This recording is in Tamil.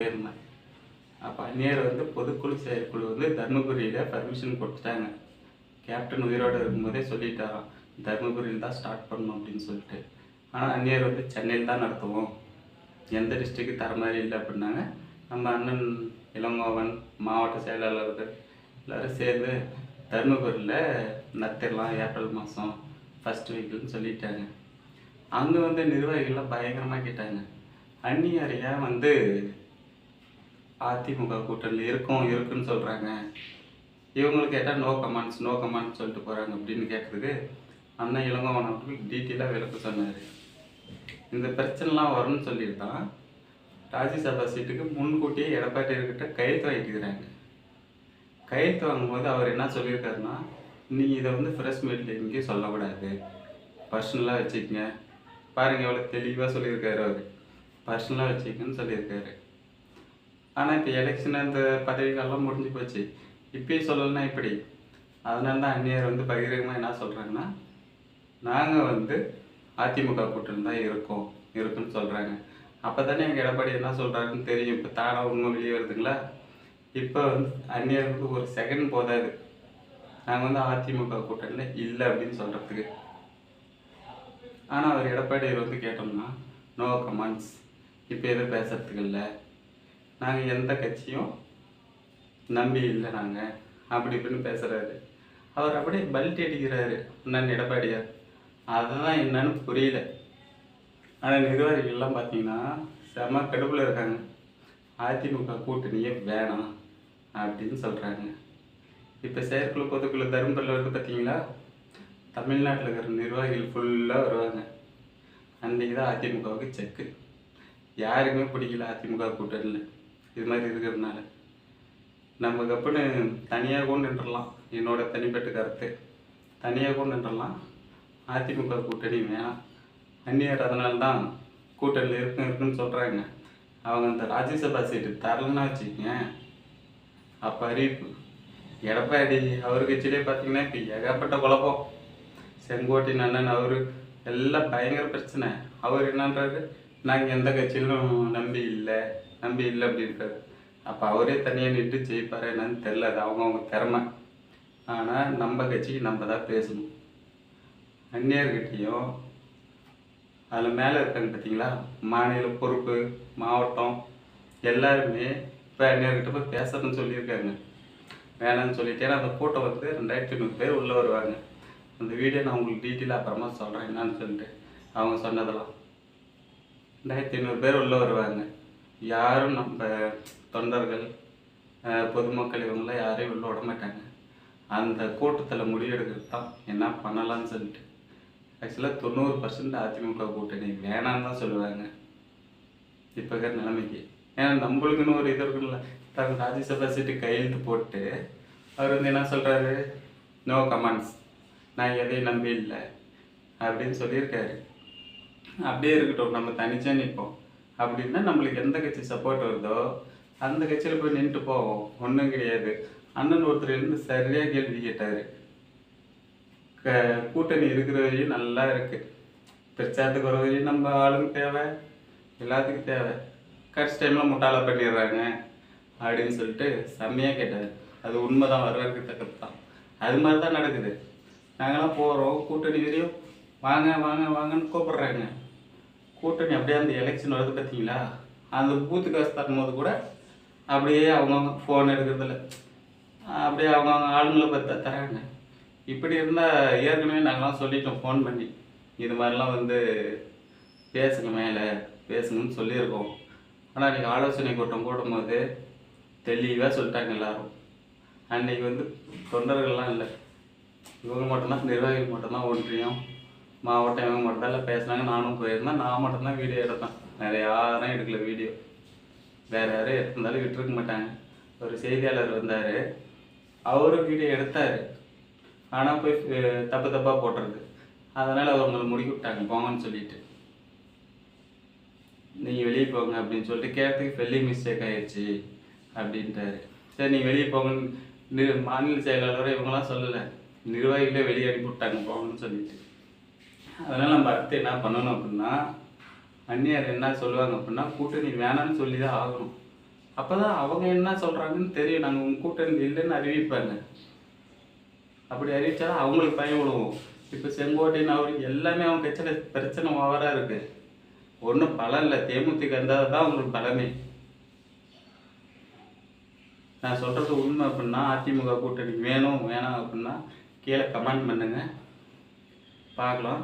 போயிருந்தேன். அப்போ அந்நியர் வந்து பொதுக்குழு செயற்குழு வந்து தர்மபுரியில் பர்மிஷன் கொடுத்துட்டாங்க. கேப்டன் உயிரோடு இருக்கும்போதே சொல்லிட்டாராம். தர்மபுரியில் தான் ஸ்டார்ட் பண்ணணும் அப்படின்னு சொல்லிட்டு. ஆனால் அந்நியர் வந்து சென்னையில் தான் நடத்துவோம். எந்த டிஸ்ட்ரிக்கு தர மாதிரி இல்லை அப்படின்னாங்க. நம்ம அண்ணன் இளங்கோவன் மாவட்ட செயலாளர்கள் எல்லோரும் சேர்ந்து தருமபுரியில் நடத்திடலாம் ஏப்ரல் மாதம் ஃபஸ்ட் வீக்குன்னு சொல்லிட்டாங்க. அங்கே வந்து நிர்வாகிகள்லாம் பயங்கரமாக கேட்டாங்க. அந்நியார் ஏன் வந்து அதிமுக கூட்டணியில் இருக்கும் இருக்குன்னு சொல்கிறாங்க இவங்களுக்கு கேட்டால் நோ கமெண்ட்ஸ் நோ கமெண்ட்ஸ் சொல்லிட்டு போகிறாங்க அப்படின்னு கேட்டதுக்கு அண்ணன் இளங்கோவன் அவர்கள் டீட்டெயிலாக விளக்க சொன்னார். இந்த பிரச்சனைலாம் வரும்னு சொல்லியிருந்தான் ராஜ்யசபா சீட்டுக்கு முன்கூட்டியே எடப்பாடியார்கிட்ட கையெழுத்து வாங்கிக்கிறாங்க கையெழுத்து வாங்கும்போது அவர் என்ன சொல்லியிருக்காருன்னா நீங்கள் இதை வந்து ஃப்ரெஷ் மீட்டில் எங்கேயும் சொல்லக்கூடாது. பர்சனலாக வச்சுக்கங்க. பாருங்கள் எவ்வளோ தெளிவாக சொல்லியிருக்காரு அவர். பர்சனலாக வச்சுக்கன்னு சொல்லியிருக்காரு. ஆனால் இப்போ எலெக்ஷன் அந்த பதவிக்காலம் முடிஞ்சு போச்சு. இப்பயும் சொல்லலைன்னா இப்படி. அதனால தான் அந்நியர் வந்து பகிரங்கமாக என்ன சொல்கிறாங்கன்னா நாங்கள் வந்து அதிமுக கூட்டணி தான் இருக்கோம் இருக்குன்னு சொல்கிறாங்க அப்போ தானே எங்கள் எடப்பாடி என்ன சொல்கிறாருன்னு தெரியும். இப்போ தானாக உண்மை வெளியே வருதுங்களா? இப்போ வந்து அந்நியருக்கு ஒரு செகண்ட் போதாது. நாங்கள் வந்து அதிமுக கூட்டணியில் இல்லை அப்படின்னு சொல்கிறதுக்கு ஆனால் அவர் எடப்பாடியார் வந்து கேட்டோம்னா நோ கமெண்ட்ஸ் இப்போ எதுவும் பேசுறதுக்கு இல்லை. நாங்கள் எந்த கட்சியும் நம்பி இல்லை நாங்கள் அப்படி இப்படின்னு பேசுகிறாரு அவர் அப்படியே பல்ட்டி அடிக்கிறாரு அண்ணன் எடப்பாடியார். அதுதான் என்னன்னு புரியல. ஆனால் நிர்வாகிகள்லாம் பார்த்தீங்கன்னா செம கடுப்பில் இருக்காங்க. அதிமுக கூட்டணியே வேணாம் அப்படின்னு சொல்கிறாங்க இப்போ செயற்குழு பொதுக்குழு தருமபுரியில் வந்து பார்த்தீங்களா? தமிழ்நாட்டில் இருக்கிற நிர்வாகிகள் ஃபுல்லாக வருவாங்க. அன்றைக்கி தான் அதிமுகவுக்கு செக்கு. யாருக்குமே பிடிக்கல அதிமுக கூட்டணியில். இது மாதிரி இருக்கிறதுனால. நம்ம கப்புன்னு தனியாக கொண்டு நின்றுடலாம். என்னோட தனிப்பட்ட கருத்து. தனியாக கொண்டு நின்றுடலாம். அதிமுக கூட்டணி வேணாம் அந்நியர் அதனால்தான் கூட்டணியில் இருக்கும் இருக்குன்னு சொல்கிறாங்க அவங்க அந்த ராஜ்யசபா சீட்டு தரலன்னா வச்சுக்கோங்க. அப்போ அறிவிப்பு. எடப்பாடி அவர் கட்சியிலே பார்த்தீங்கன்னா இப்போ ஏகப்பட்ட குழப்பம். செங்கோட்டின் அண்ணன் அவர் எல்லாம் பயங்கர பிரச்சனை. அவர் என்னன்றாரு? நாங்கள் எந்த கட்சியிலும் நம்பி இல்லை. நம்பி இல்லை அப்படின்றாரு அப்போ அவரே தனியாக நின்று ஜெயிப்பார் என்னன்னு தெரில அது அவங்கவுங்க திறமை. ஆனால் நம்ம கட்சிக்கு நம்ம தான் பேசணும். அந்நியர்கிட்டையும் அதில் மேலே இருக்காங்க பார்த்தீங்களா மாநில பொறுப்பு மாவட்டம் எல்லாருமே இப்போ அந்நியர்கிட்ட போய் பேசணும்னு சொல்லியிருக்காங்க. வேணாம்னு சொல்லிட்டு. ஏன்னா அந்த கூட்டம் வந்து ரெண்டாயிரத்தி ஐநூறு பேர் உள்ளே வருவாங்க. அந்த வீடியோ நான் உங்களுக்கு டீட்டெயிலாக அப்புறமா சொல்கிறேன் என்னான்னு சொல்லிட்டு. அவங்க சொன்னதெல்லாம். ரெண்டாயிரத்தி ஐநூறு பேர் உள்ளே வருவாங்க. யாரும் நம்ம தொண்டர்கள் பொதுமக்கள் இவங்களாம் யாரையும் உள்ள விட மாட்டாங்க. அந்த கூட்டத்தில் முடிவெடுக்கிறது தான் என்ன பண்ணலாம்னு சொல்லிட்டு. ஆக்சுவலாக தொண்ணூறு பர்சன்ட் அதிமுக கூட்டணி வேணான்னு தான் சொல்லுவாங்க. இப்போ இருக்கிற நிலைமைக்கு. ஏன்னா நம்மளுக்குன்னு ஒரு இது இருக்குல்ல தன் ராஜ்யசபா சீட்டு கையெழுத்து போட்டு அவர் வந்து என்ன சொல்கிறாரு நோ கமெண்ட்ஸ் நான் எதையும் நம்பி இல்லை. அப்படின்னு சொல்லியிருக்காரு. அப்படியே இருக்கட்டும். நம்ம தனிச்சே நிற்போம் அப்படின்னா நம்மளுக்கு எந்த கட்சி சப்போர்ட் வருதோ அந்த கட்சியில் போய் நின்றுட்டு போவோம். ஒன்றும் கிடையாது. அண்ணன் ஒருத்தர் இருந்து சரியாக கேள்வி கேட்டார். க கூட்டணி இருக்கிற வரையும் நல்லா இருக்குது பிரச்சாரத்துக்கு வர வரையும் நம்ம ஆளுங்க தேவை. எல்லாத்துக்கும் தேவை. கடைசி டைமில் முட்டாள பண்ணிடுறாங்க. அப்படின்னு சொல்லிட்டு செம்மையாக கேட்டார். அது உண்மை தான் வரவேற்கத்தக்கது தான் அது மாதிரி தான் நடக்குது. நாங்களாம் போகிறோம் கூட்டணி வரையும். வாங்க வாங்க வாங்கன்னு கூப்பிடுறாங்க. கூட்டணி அப்படியே அந்த எலெக்ஷன் வருது பார்த்தீங்களா அந்த பூத்து காசு தரும்போது கூட அப்படியே அவங்கவுங்க ஃபோன் எடுக்கிறதில்ல அப்படியே அவங்கவுங்க ஆளுங்களை பார்த்தா தராங்க இப்படி இருந்தால் ஏற்கனவே நாங்களாம் சொல்லிட்டோம் ஃபோன் பண்ணி. இது மாதிரிலாம் வந்து பேசுங்க மேலே பேசுங்கன்னு சொல்லியிருக்கோம். ஆனால் அன்றைக்கி ஆலோசனை கூட்டம் போடும்போது தெளிவாக சொல்லிட்டாங்க எல்லாரும். அன்றைக்கி வந்து தொண்டர்கள்லாம் இல்லை. இவங்க மட்டும்தான் நிர்வாகிகள் மட்டும்தான் ஒன்றியம். மாவட்டம் இவங்க மட்டும் தான் பேசுனாங்க நானும் போயிருந்தேன். நான் மட்டும்தான் வீடியோ எடுத்தேன். வேறு யாரும் எடுக்கல வீடியோ வேறு யாரும் எடுத்திருந்தாலும் விட்டுருக்க மாட்டாங்க. ஒரு செய்தியாளர் வந்தார். அவரும் வீடியோ எடுத்தார். ஆனால் போய் தப்பு தப்பாக போட்டுறது அதனால் அவங்களை முடிக்க விட்டாங்க. போங்கன்னு சொல்லிட்டு. நீங்கள் வெளியே போங்க அப்படின்னு சொல்லிட்டு கேட்டதுக்கு பெரிய மிஸ்டேக் ஆயிடுச்சு அப்படின்ட்டாரு. சரி நீங்கள் வெளியே போங்கன்னு நி- மாநில செயலாளர் இவங்களாம் சொல்லலை. நிர்வாகிகளே வெளியே அனுப்பி விட்டாங்க. போங்கன்னு சொல்லிட்டு. அதனால் நம்ம அடுத்து என்ன பண்ணணும் அப்படின்னா அந்நியார் என்ன சொல்லுவாங்க அப்படின்னா கூட்டணி வேணாம்னு சொல்லி தான் ஆகணும். அப்போ தான் அவங்க என்ன சொல்கிறாங்கன்னு தெரியும். நாங்கள் உங்கள் கூட்டணி இல்லைன்னு அறிவிப்பாங்க. அப்படி அறிவிச்சா அவங்களுக்கு பயம் விடுவோம் இப்போ செங்கோட்டையின் அவர் எல்லாமே அவங்க கட்சியில் பிரச்சனை ஓவராக இருக்குது ஒன்றும் பலம் இல்லை. தேமுதிக இருந்தால் தான் அவங்களுக்கு பலமே. நான் சொல்கிறது உண்மை அப்படின்னா அதிமுக கூட்டணி வேணும் வேணாம் அப்படின்னா கீழே கமெண்ட் பண்ணுங்கள் பார்க்கலாம்.